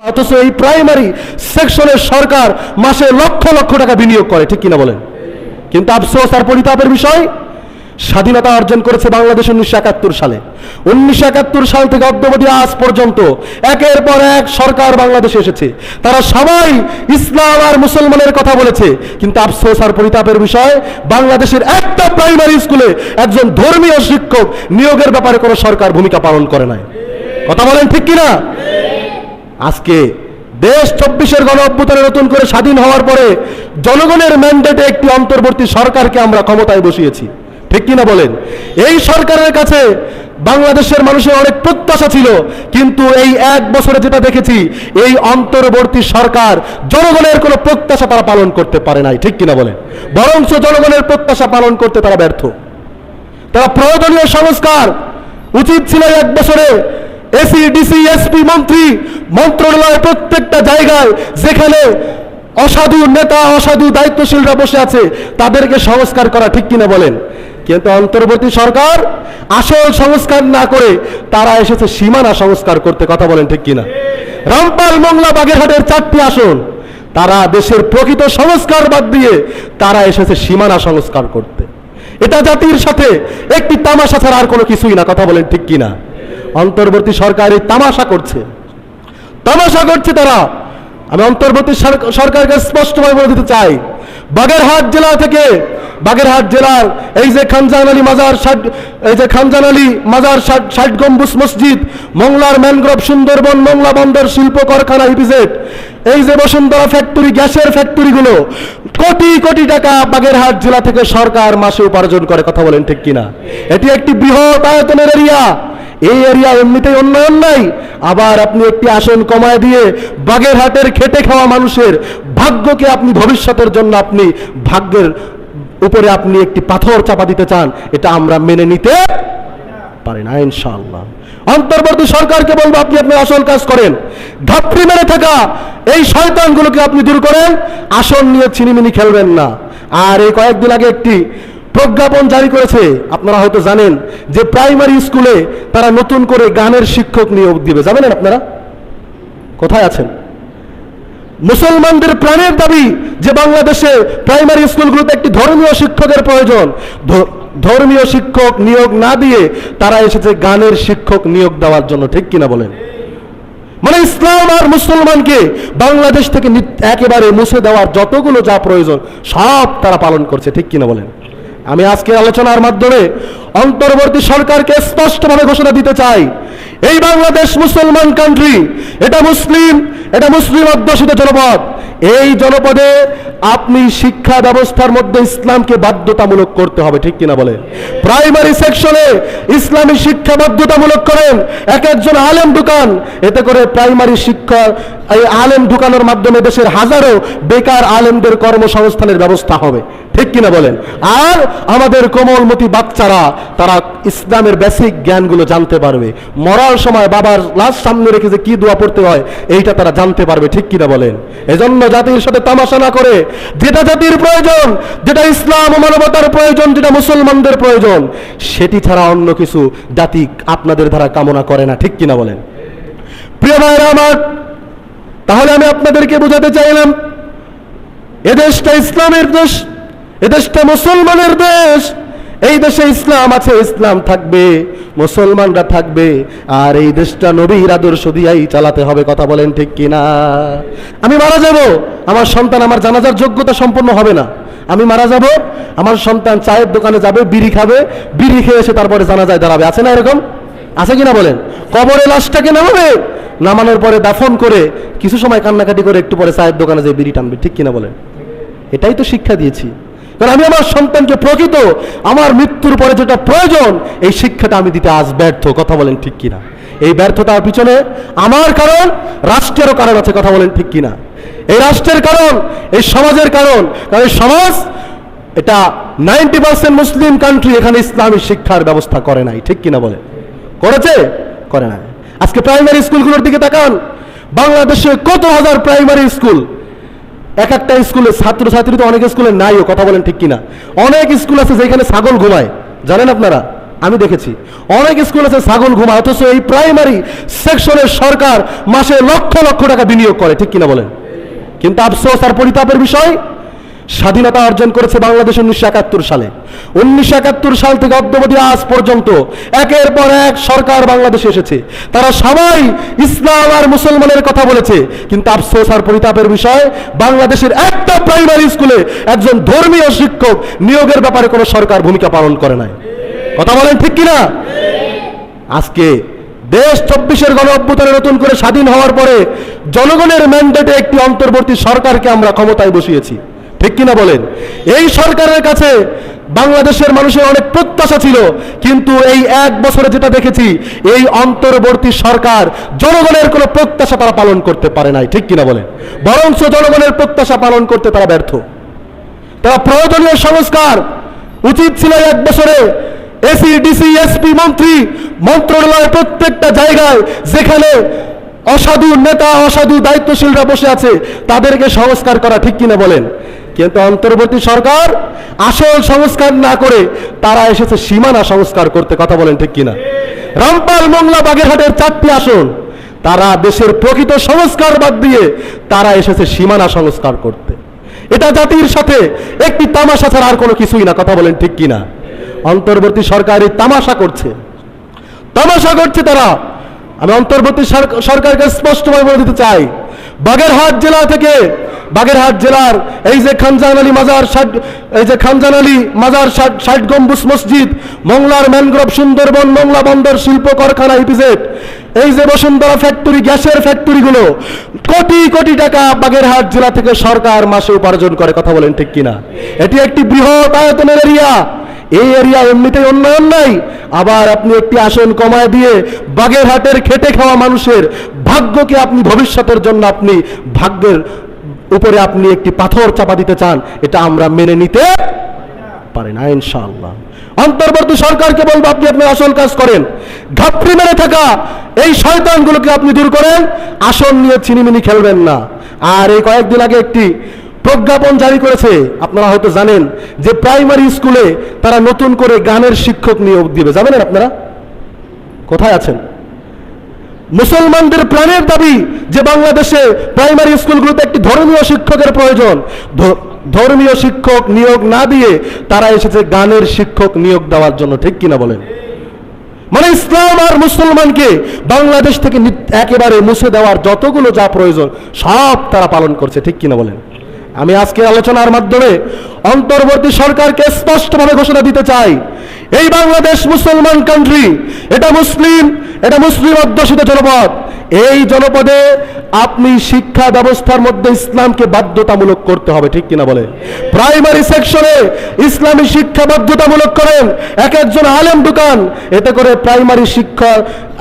অথচ এই প্রাইমারি সেকশনের সরকার মাসে লক্ষ লক্ষ টাকা বিনিয়োগ করে, ঠিক কিনা বলেন? কিন্তু আফসোস আর পরিতাপের বিষয়, স্বাধীনতা অর্জন করেছে বাংলাদেশ উনিশশো একাত্তর সালে। উনিশশো একাত্তর সাল থেকে অদ্যবধি আজ পর্যন্ত একের পর এক সরকার বাংলাদেশে এসেছে। তারা সবাই ইসলাম আর মুসলমানের কথা বলেছে, কিন্তু আফসোস আর পরিতাপের বিষয়, বাংলাদেশের একটা প্রাইমারি স্কুলে একজন ধর্মীয় শিক্ষক নিয়োগের ব্যাপারে কোনো সরকার ভূমিকা পালন করে নাই। কথা বলেন ঠিক কিনা? আজকে দেশ চব্বিশের গণ অভ্যুত্থানে নতুন করে স্বাধীন হওয়ার পরে জনগণের ম্যান্ডেটে একটি অন্তর্বর্তী সরকারকে আমরা ক্ষমতায় বসিয়েছি। ঠিক কিনা বলেন? এই সরকারের কাছে বাংলাদেশের মানুষের অনেক প্রত্যাশা ছিল, কিন্তু এই এক বছরে যেটা দেখেছি, এই অন্তর্বর্তী সরকার জনগণের কোনো প্রত্যাশা তারা পালন করতে পারে নাই। ঠিক কিনা বলেন? বরঞ্চ জনগণের প্রত্যাশা পালন করতে তারা ব্যর্থ। তারা প্রয়োজনীয় সংস্কার উচিত ছিল এক বছরে এসি ডিসি এসপি মন্ত্রী, মন্ত্রণালয় প্রত্যেকটা জায়গায় যেখানে অসাধু নেতা, অসাধু দায়িত্বশীলরা বসে আছে, তাদেরকে সংস্কার করা ঠিক কিনা বলেন? কিন্তু অন্তর্বর্তী সরকার আসল সংস্কার না করে তারা এসেছে সীমানা সংস্কার করতে কথা বলেন ঠিক কিনা? রামপাল, মংলা, বাগেরহাটের চারটি আসন, তারা দেশের প্রকৃত সংস্কার বাদ দিয়ে তারা এসেছে সীমানা সংস্কার করতে। এটা জাতির সাথে একটি তামাশা ছাড়া আর কোনো কিছুই না, কথা বলেন ঠিক কিনা? অন্তর্বর্তী সরকার তামাশা করছে। তামাশা করছে তারা। আমি অন্তর্বর্তী সর- সরকারকে স্পষ্টভাবে বলে দিতে চাই, বাগেরহাট জেলা থেকে, বাগেরহাট জেলার এই যে খানজান আলী মাজার ষাট এই যে খানজান আলী মাজার ষাট গম্বুজ মসজিদ, মংলার ম্যানগ্রোভ সুন্দরবন, মংলা বন্দর শিল্প কারখানা ইপিজেড এই যে বসুন্ধরা ফ্যাক্টরি, গ্যাসের ফ্যাক্টরিগুলো, কোটি কোটি টাকা বাগেরহাট জেলা থেকে সরকার মাসে উপার্জন করে, কথা বলেন ঠিক কিনা? এটি একটি বৃহৎ আয়তনের এরিয়া। এই এরিয়া এমনিতেই উন্নয়ন নাই। আবার আপনি একটি আসন কমায় দিয়ে বাগেরহাটের খেটে খাওয়া মানুষের ভাগ্যকে আপনি ভবিষ্যতের জন্য আপনি ভাগ্যের উপরে আপনি একটি পাথর চাপা দিতে চান, এটা আমরা মেনে নিতে পারি না, ইনশাআল্লাহ। অন্তর্বর্তী সরকারকে বলব, আপনি আপনার আসল কাজ করেন। ধাত্রী মেরে থাকা এই শয়তানগুলোকে আপনি দূর করেন। আসন নিয়ে ছিনিমিনি খেলবেন না। আর এই কয়েকদিন আগে একটি প্রজ্ঞাপন জারি করেছে। আপনারা হয়তো জানেন যে প্রাইমারি স্কুলে তারা নতুন করে গানের শিক্ষক নিয়োগ দিবে। জানেন আপনারা? কোথায় আছেন? মুসলমানদের প্রাণের দাবি যে বাংলাদেশে প্রাইমারি স্কুলগুলোতে একটি ধর্মীয় শিক্ষকের প্রয়োজন। ধর্মীয় শিক্ষক নিয়োগ না দিয়ে তারা এসেছে গানের শিক্ষক নিয়োগ দেওয়ার জন্য। ঠিক কিনা বলেন? মানে ইসলাম আর মুসলমানকে বাংলাদেশ থেকে একেবারে মুছে দেওয়ার যতগুলো যা প্রয়োজন, সব তারা পালন করছে। ঠিক কিনা বলেন? আমি আজকে আলোচনার মাধ্যমে অন্তর্বর্তী সরকারকে স্পষ্টভাবে ঘোষণা দিতে চাই। এই বাংলাদেশ মুসলমান কান্ট্রি এটা মুসলিম এটা মুসলিম অধ্যুষিত জনপদ। এই জনপদে আপনি শিক্ষা ব্যবস্থার মধ্যে ইসলামকে বাধ্যতামূলক করতে হবে, ঠিক কিনা বলে? প্রাইমারি সেকশনে ইসলামী শিক্ষা বাধ্যতামূলক করেন এক একজন আলেম দোকান, এতে করে প্রাইমারি শিক্ষা এই আলেম ঢুকানোর মাধ্যমে দেশের হাজারো বেকার আলেমদের কর্মসংস্থানের ব্যবস্থা হবে। ঠিক কিনা বলেন? আর আমাদের কোমলমতি বাচ্চারা, তারা ইসলামের বেসিক জ্ঞানগুলো জানতে পারবে। মরার সময় বাবার লাশ সামনে রেখে যে কি দোয়া পড়তে হয়, এইটা তারা জানতে পারবে, ঠিক কিনা বলেন? এজন্য জাতির সাথে তামাশা না করে, যেটা জাতির প্রয়োজন, যেটা ইসলাম ও মানবতার প্রয়োজন, যেটা মুসলমানদের প্রয়োজন, সেটি ছাড়া অন্য কিছু জাতি আপনাদের দ্বারা কামনা করে না, ঠিক কিনা বলেন? প্রিয় ভাইরা আমার তাহলে আমি আপনাদেরকে বোঝাতে চাইলাম, এদেশটা ইসলামের দেশ, এদেশটা মুসলমানের দেশ, এই দেশে ইসলাম আছে, ইসলাম থাকবে, মুসলমানরা থাকবে, আর এই দেশটা নবীর আদর্শ দিয়াই চালাতে হবে, কথা বলেন ঠিক কিনা? আমি মারা যাব, আমার সন্তান আমার জানাজার যোগ্যতা সম্পন্ন হবে না। আমি মারা যাব, আমার সন্তান চায়ের দোকানে যাবে, বিড়ি খাবে, বিড়ি খেয়ে এসে তারপরে জানাজায় দাঁড়াবে। আছে না এরকম? আছে কিনা বলেন? কবরে লাশটাকে নামাবে নামানোর পরে দাফন করে কিছু সময় কান্নাকাটি করে একটু পরে চায়ের দোকানে যে বিড়ি টানবে, ঠিক কিনা বলেন? এটাই তো শিক্ষা দিয়েছি। কারণ আমি আমার সন্তানকে প্রকৃত আমার মৃত্যুর পরে যেটা প্রয়োজন, এই শিক্ষাটা আমি দিতে আজ ব্যর্থ, কথা বলেন ঠিক কিনা? এই ব্যর্থতার পিছনে আমার কারণ, রাষ্ট্রেরও কারণ আছে, কথা বলেন ঠিক কিনা? এই রাষ্ট্রের কারণ, এই সমাজের কারণ কারণ সমাজ, এটা নাইনটি পার্সেন্ট মুসলিম কান্ট্রি এখানে ইসলামী শিক্ষার ব্যবস্থা করে নাই, ঠিক কিনা বলে করেছে? করে নাই। আজকে প্রাইমারি স্কুলগুলোর দিকে তাকান। বাংলাদেশে কত হাজার প্রাইমারি স্কুল? এক একটা স্কুলে ছাত্র ছাত্রী তো অনেক স্কুলে নাইও, কথা বলেন ঠিক কিনা। অনেক স্কুল আছে যেখানে ছাগল ঘুমায়। জানেন আপনারা? আমি দেখেছি। অনেক স্কুল আছে ছাগল ঘুমায়, অথচ এই প্রাইমারি সেকশনের সরকার মাসে লক্ষ লক্ষ টাকা বিনিয়োগ করে, ঠিক কিনা বলেন? কিন্তু আফসোস আর পরিতাপের বিষয় স্বাধীনতা অর্জন করেছে বাংলাদেশ উনিশশো একাত্তর সালে। উনিশশো একাত্তর সাল থেকে অদ্যবধি আজ পর্যন্ত একের পর এক সরকার বাংলাদেশে এসেছে। তারা সবাই ইসলাম আর মুসলমানের কথা বলেছে। কিন্তু আফসোস আর পরিতাপের বিষয়, বাংলাদেশের একটা প্রাইমারি স্কুলে একজন ধর্মীয় শিক্ষক নিয়োগের ব্যাপারে কোনো সরকার ভূমিকা পালন করে নাই। কথা বলেন ঠিক কিনা? আজকে দেশ চব্বিশের গণ অভ্যুত্থানে নতুন করে স্বাধীন হওয়ার পরে জনগণের ম্যান্ডেটে একটি অন্তর্বর্তী সরকারকে আমরা ক্ষমতায় বসিয়েছি। ঠিক কিনা বলেন? এই সরকারের কাছে বাংলাদেশের মানুষের অনেক প্রত্যাশা ছিল, কিন্তু এই এক বছরে যেটা দেখেছি, এই অন্তর্বর্তী সরকার জনগণের কোনো প্রত্যাশা তারা পালন করতে পারে নাই, ঠিক কিনা বলেন? বরঞ্চ জনগণের প্রত্যাশা পালন করতে তারা ব্যর্থ। তারা প্রয়োজনীয় সংস্কার উচিত ছিল এক বছরে। এসি, ডিসি, এসপি, মন্ত্রী, মন্ত্রণালয়ের প্রত্যেকটা জায়গায় যেখানে অসাধু নেতা, অসাধু দায়িত্বশীলরা বসে আছে, তাদেরকে সংস্কার করা ঠিক কিনা বলেন? কিন্তু অন্তর্বর্তী সরকার আসল সংস্কার না করে তারা এসেছে সীমানা সংস্কার করতে, কথা বলেন ঠিক কিনা? রামপাল, মোংলা, বাগেরহাটের চারটি আসন, তারা দেশের প্রকৃত সংস্কার বাদ দিয়ে তারা এসেছে সীমানা সংস্কার করতে। এটা জাতির সাথে একটি তামাশা ছাড়া আর কোনো কিছুই না, কথা বলেন ঠিক কিনা? অন্তর্বর্তী সরকার এই তামাশা করছে। তামাশা করছে তারা। আমি অন্তর্বর্তী সরকারকে স্পষ্টভাবে বলে দিতে চাই বাগেরহাট জেলা থেকে, বাগেরহাট জেলার এই যে খানজান আলী মাজার ষাট এই যে খানজান আলী মাজার ষাট ষাট মসজিদ, মংলার ম্যানগ্রোভ সুন্দরবন, মংলা বন্দর শিল্প কারখানা ইপিজেড এই যে বসুন্ধরা ফ্যাক্টরি, গ্যাসের ফ্যাক্টরিগুলো, কোটি কোটি টাকা বাগেরহাট জেলা থেকে সরকার মাসে উপার্জন করে, কথা বলেন ঠিক কিনা? এটি একটি বৃহৎ আয়তনের এরিয়া। এই এরিয়া এমনিতেই উন্নয়ন নাই। আবার আপনি একটি আসন কমায় দিয়ে বাগেরহাটের খেটে খাওয়া মানুষের ভাগ্যকে আপনি ভবিষ্যতের জন্য আপনি ভাগ্যের উপরে আপনি একটি পাথর চাপা দিতে চান, এটা আমরা মেনে নিতে পারে না, ইনশাআল্লাহ। অন্তর্বর্তী সরকারকে বলব, আপনি আপনার আসল কাজ করেন। ঘাপড়ি মেরে থাকা এই শয়তানগুলোকে আপনি দূর করেন। আসন নিয়ে চিনিমিনি খেলবেন না। আর এই কয়েকদিন আগে একটি প্রজ্ঞাপন জারি করেছে। আপনারা হয়তো জানেন যে প্রাইমারি স্কুলে তারা নতুন করে গানের শিক্ষক নিয়োগ দিবে। জানেন আপনারা? কোথায় আছেন? মুসলমানদের প্রাণের দাবি যে বাংলাদেশে প্রাইমারি স্কুলগুলোতে একটি ধর্মীয় শিক্ষকের প্রয়োজন। ধর্মীয় শিক্ষক নিয়োগ না দিয়ে তারা এসেছে গানের শিক্ষক নিয়োগ দেওয়ার জন্য। ঠিক কিনা বলেন? মানে ইসলাম আর মুসলমানকে বাংলাদেশ থেকে একেবারে মুছে দেওয়ার যতগুলো যা প্রয়োজন, সব তারা পালন করছে। ঠিক কিনা বলেন? আমি আজকে আলোচনার মাধ্যমে অন্তর্বর্তী সরকারকে স্পষ্টভাবে ঘোষণা দিতে চাই। এই বাংলাদেশ মুসলমান কান্ট্রি এটা মুসলিম এটা মুসলিম অধ্যুষিত জনপদ। এই জনপদে আপনি শিক্ষা ব্যবস্থার মধ্যে ইসলামকে বাধ্যতামূলক করতে হবে, ঠিক কিনা বলে? প্রাইমারি সেকশনে ইসলামী শিক্ষা বাধ্যতামূলক করেন। এক একজন আলেম ঢুকান, এতে করে প্রাইমারি শিক্ষা,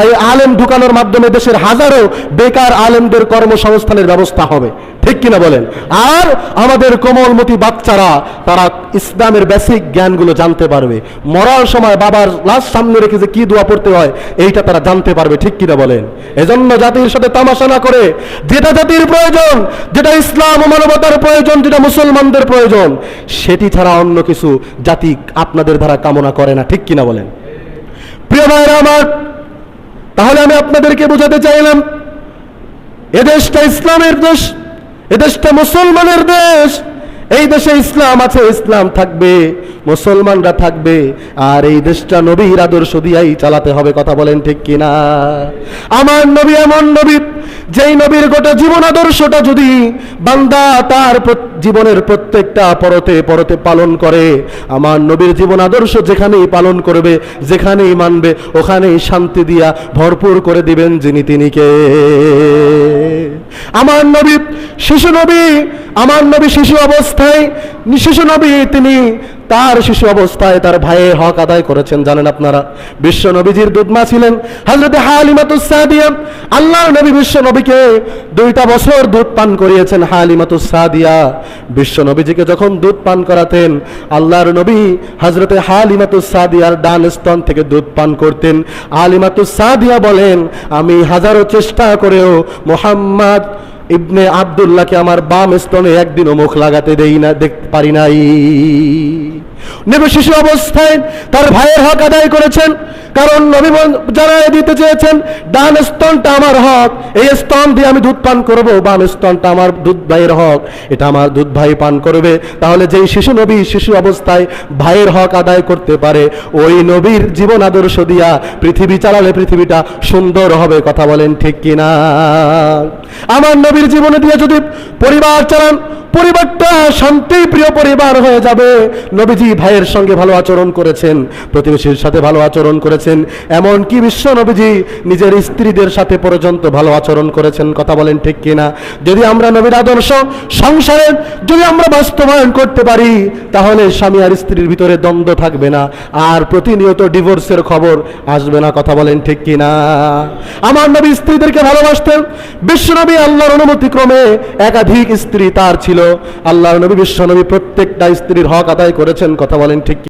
এই আলেম ঢুকানোর মাধ্যমে দেশের হাজারো বেকার আলেমদের কর্মসংস্থানের ব্যবস্থা হবে, ঠিক কিনা বলেন? আর আমাদের কোমলমতি বাচ্চারা, তারা ইসলামের বেসিক জ্ঞানগুলো জানতে পারবে। মরার সময় বাবার লাশ সামনে রেখে যে কি দোয়া পড়তে হয়, এইটা তারা জানতে পারবে, ঠিক কিনা বলেন? এজন্য জাতির সাথে তামাশা না করে যেটা জাতির প্রয়োজন, যেটা ইসলাম ও মানবতার প্রয়োজন, যেটা মুসলমানদের প্রয়োজন, সেটি ছাড়া অন্য কিছু জাতি আপনাদের দ্বারা কামনা করে না, ঠিক কিনা বলেন? প্রিয় ভাইরা আমার, তাহলে আমি আপনাদেরকে বোঝাতে চাইলাম এদেশটা ইসলামের দেশ এদেশটা মুসলমানের দেশ এই দেশে ইসলাম আছে, ইসলাম থাকবে, মুসলমানরা থাকবে, আর এই দেশটা নবীর আদর্শ দিয়াই চালাতে হবে, কথা বলেন ঠিক কিনা? আমার নবী এমন নবী, যেই নবীর গোটা জীবন আদর্শটা যদি বান্দা তার জীবনের প্রত্যেকটা পরতে পরতে পালন করে, আমার নবীর জীবন আদর্শ যেখানেই পালন করবে, যেখানেই মানবে, ওখানেই শান্তি দিয়া ভরপুর করে দিবেন যিনি তিনি কে। আমার নবী শিশু নবী আমার নবী শিশু অবস্থায় শিশু নবী তিনি তার শিশু অবস্থায় তার ভাইয়ের হক আদায় করেছেন, জানেন আপনারা। বিশ্ব নবীজির দুধমা ছিলেন হজরত হালিমাতুসাদিয়া আল্লাহ নবী বিশ্ব নবীকে দুইটা বছর দুধ পান করিয়েছেন হালিমাতুসাদিয়া বিশ্ব নবীজিকে যখন দুধ পান করাতেন, আল্লাহর নবী হজরতে হালিমাতুসাদিয়ার ডান স্তন থেকে দুধ পান করতেন। আলিমাতুসাদিয়া বলেন, আমি হাজারো চেষ্টা করেও মোহাম্মদ ইবনে আব্দুল্লাহকে আমার বাম স্তনে একদিনও মুখ লাগাতে দেই না দেখতে পারি নাই। নবী শিশু অবস্থায়। তার ভাইয়ের হক আদায় করেছেন। কারণ নবী জানায় দিতে চেয়েছেন, ডান স্তনটা আমার হক, এই স্তন দিয়ে আমি দুধ পান করব। বাম স্তনটা আমার দুধ ভাইয়ের হক, এটা আমার দুধ ভাই পান করবে। তাহলে যেই শিশু নবী শিশু অবস্থায় ভাইয়ের হক আদায় করতে পারে, ওই নবীর জীবন আদর্শ দিয়া পৃথিবী চালালে পৃথিবীটা সুন্দর হবে, কথা বলেন ঠিক কিনা? আমার নবীর জীবনে দিয়ে যদি পরিবার চালান, পরিবারটা শান্তি, প্রিয় পরিবার হয়ে যাবে। নবীজি ভাইয়ের সঙ্গে ভালো আচরণ করেছেন, প্রতিবেশীর সাথে ভালো আচরণ করেছেন এমন কি বিশ্ব নবীজি নিজের স্ত্রীদের সাথে পর্যন্ত ভালো আচরণ করেছেন, কথা বলেন ঠিক কিনা? যদি আমরা নবীর আদর্শ সংসারে যদি আমরা বাস্তবায়ন করতে পারি, তাহলে স্বামী আর স্ত্রীর ভিতরে দ্বন্দ্ব থাকবে না, আর প্রতিনিয়ত ডিভোর্সের খবর আসবে না, কথা বলেন ঠিক কিনা? আমার নবী স্ত্রীদেরকে ভালোবাসতেন বিশ্বনবী আল্লাহর অনুমতি ক্রমে একাধিক স্ত্রী তার ছিল, আল্লাহর নবী বিশ্বনবী প্রত্যেকটা স্ত্রীর হক আদায় করেছেন, কথা বলেন ঠিক কি?